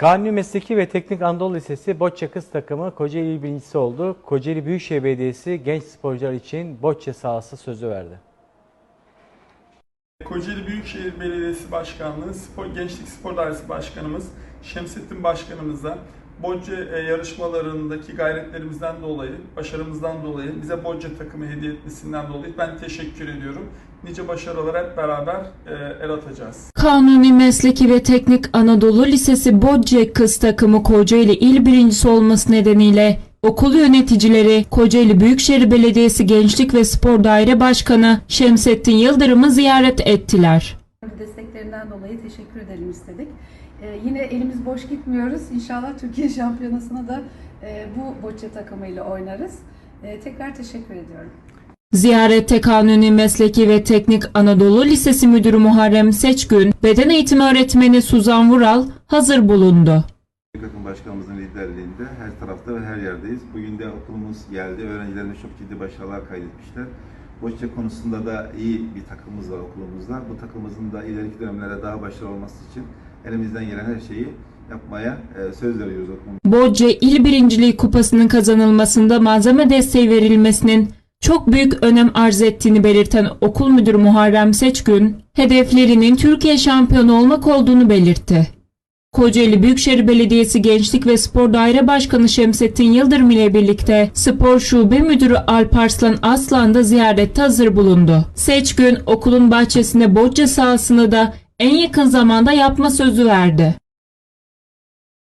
Kanuni Mesleki ve Teknik Anadolu Lisesi Bocce kız takımı Kocaeli birincisi oldu. Kocaeli Büyükşehir Belediyesi genç sporcular için bocce sahası sözü verdi. Kocaeli Büyükşehir Belediyesi Başkanlığı Spor Gençlik Spor Dairesi Başkanımız Şemsettin Başkanımıza Bocce yarışmalarındaki gayretlerimizden dolayı, başarımızdan dolayı bize Bocce takımı hediye etmesinden dolayı ben teşekkür ediyorum. Nice başarılar hep beraber e, el atacağız. Kanuni Mesleki ve Teknik Anadolu Lisesi Bocce kız takımı Kocaeli il birincisi olması nedeniyle okul yöneticileri Kocaeli Büyükşehir Belediyesi Gençlik ve Spor Daire Başkanı Şemsettin Yıldırım'ı ziyaret ettiler. Desteklerinden dolayı teşekkür edelim istedik. Ee, yine elimiz boş gitmiyoruz. İnşallah Türkiye Şampiyonası'na da e, bu bocce takımıyla oynarız. Ee, tekrar teşekkür ediyorum. Ziyarette Kanuni Mesleki ve Teknik Anadolu Lisesi Müdürü Muharrem Seçgün, beden eğitimi öğretmeni Suzan Vural hazır bulundu. Takım başkanımızın liderliğinde her tarafta ve her yerdeyiz. Bugün de okulumuz geldi. Öğrencilerimiz çok ciddi başarılar kaydetmişler. Bocce konusunda da iyi bir takımımız var okulumuzda. Bu takımımızın da ileriki dönemlerde daha başarılı olması için elimizden gelen her şeyi yapmaya e, söz veriyoruz okulumuz. Bocce İl Birinciliği Kupası'nın kazanılmasında malzeme desteği verilmesinin çok büyük önem arz ettiğini belirten okul müdürü Muharrem Seçgün, hedeflerinin Türkiye şampiyonu olmak olduğunu belirtti. Kocaeli Büyükşehir Belediyesi Gençlik ve Spor Daire Başkanı Şemsettin Yıldırım ile birlikte Spor Şube Müdürü Alparslan Aslan da ziyarette hazır bulundu. Seçgün okulun bahçesinde bocce sahasını da en yakın zamanda yapma sözü verdi.